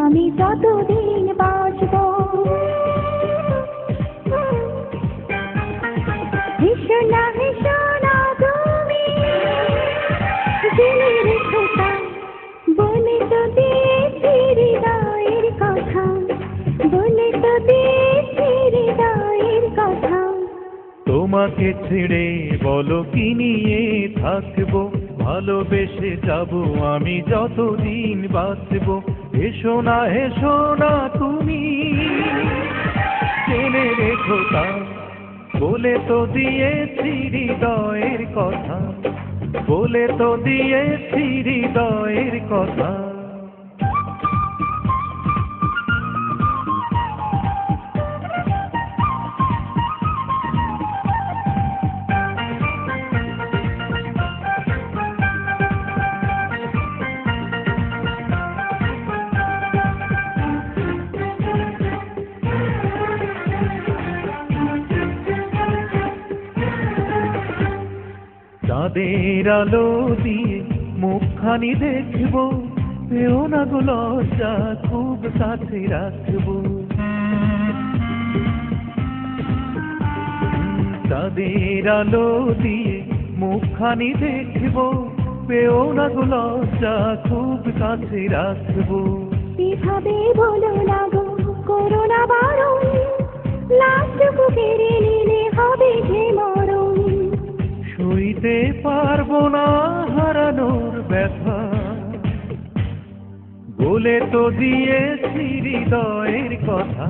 আমি যতদিন বাঁচব। না বলে তোমাকে ছেড়ে বলো কি নিয়ে থাকব? ভালোবেসে যাব আমি যতদিন বাঁচবো। এসো না এসো না তুমি। জেনে রেখো তা, বলে তো দিয়েছি হৃদয়ের কথা। বলে তো দিয়েছি হৃদয়ের কথা। চাঁদের আলো দিয়ে মুখখানি দেখব। পেও না গো লজ্জা, খুব কাছে রাখব। চাঁদের আলো দিয়ে মুখখানি দেখব। পেও না গো লজ্জা, খুব কাছে রাখব। এভাবে বলো না গো, করোনা বারণ? লাশটুকু কেড়ে নিলে হবে যে সইতে পারব না হারানোর ব্যথা। বলে তো দিয়েছি হৃদয়ের কথা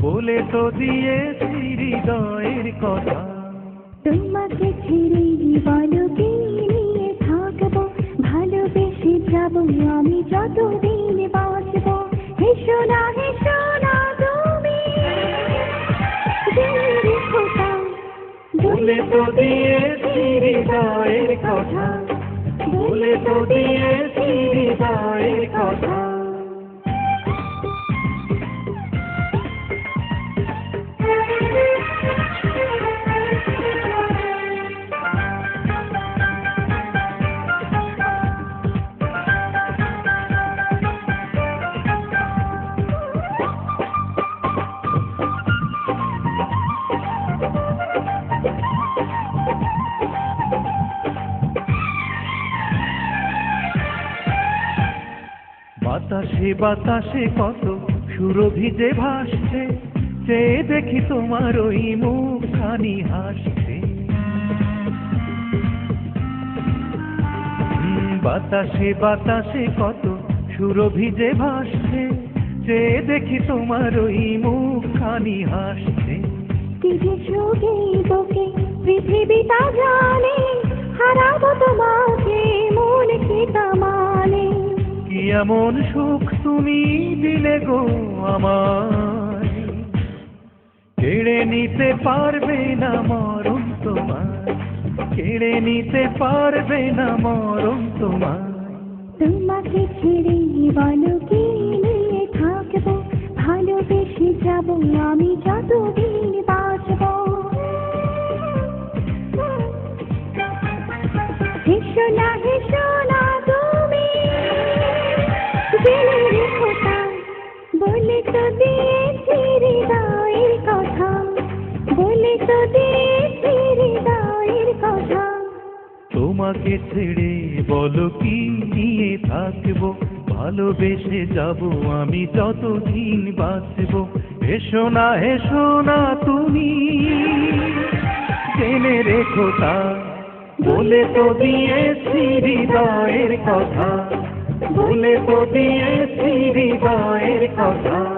বলে তো দিয়েছি হৃদয়ের কথা। তোমাকে ছেড়ে বলো কি নিয়ে থাকব ভালোবেসে যাব আমি যতদিন বাঁচবো। হেসো না হেসো না তুমি। বলে তো দিয়েছি হৃদয়ের কথা। বলে তো দিয়েছি হৃদয়ের কথা। বাতাসে বাতাসে কত সুরভিজে ভাসছে সে দেখি তোমার ওই মুখখানি হাসছে। বাতাসে বাতাসে কত সুরভিজে ভাসছে সে দেখি তোমার ওই মুখখানি হাসছে। কি যে পৃথিবীটা জানে, হারাবো তোমাকে এমন সুখ তুমি দিলে গো আমার কেড়ে নিতে পারবে না মরণ তোমার কেড়ে নিতে পারবে না মরণ তোমার তোমাকে ছেড়ে বলো কি নিয়ে থাকব? ভালোবেসে যাব আমি তোমাকে ছেড়ে বলো কি নিয়ে থাকব? ভালোবেসে যাব আমি যতদিন বাঁচবো। এসো না এসো না তুমি। জেনে রেখো তা। বলে তো দিয়েছি হৃদয়ের কথা। বলে তো দিয়েছি হৃদয়ের কথা।